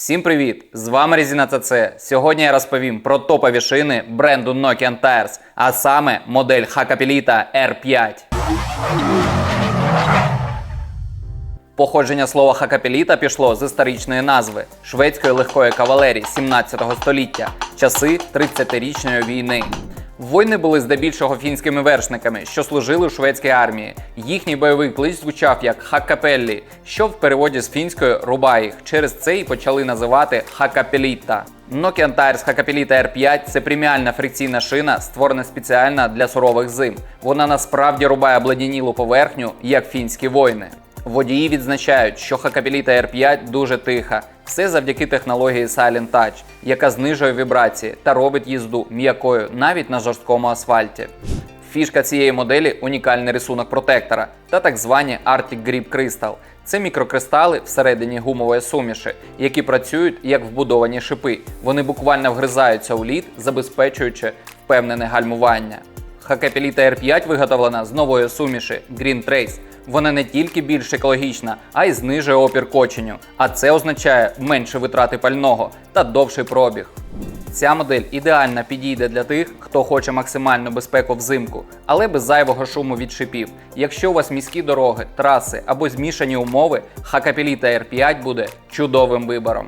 Всім привіт! З вами Резина ТЦ. Сьогодні я розповім про топові шини бренду Nokian Tires, а саме модель Hakkapeliitta R5. Походження слова Хакапеліта пішло з історичної назви шведської легкої кавалерії 17 століття, часи 30-річної війни. Воїни були здебільшого фінськими вершниками, що служили у шведській армії. Їхній бойовий клич звучав як Хаккапеллі, що в переводі з фінської рубає їх. Через це і почали називати Хакапеліта. Nokian Tires Hakkapeliitta R5 це преміальна фрикційна шина, створена спеціально для сурових зим. Вона насправді рубає обледенілу поверхню, як фінські воїни. Водії відзначають, що Hakkapeliitta R5 дуже тиха. Все завдяки технології Silent Touch, яка знижує вібрації та робить їзду м'якою навіть на жорсткому асфальті. Фішка цієї моделі унікальний рисунок протектора та так звані Arctic Grip Crystal. Це мікрокристали всередині гумової суміші, які працюють як вбудовані шипи. Вони буквально вгризаються у лід, забезпечуючи впевнене гальмування. Hakkapeliitta R5 виготовлена з нової суміші Green Trace. Вона не тільки більш екологічна, а й знижує опір коченню. А це означає менше витрати пального та довший пробіг. Ця модель ідеально підійде для тих, хто хоче максимальну безпеку взимку, але без зайвого шуму від шипів. Якщо у вас міські дороги, траси або змішані умови, Hakkapeliitta R5 буде чудовим вибором.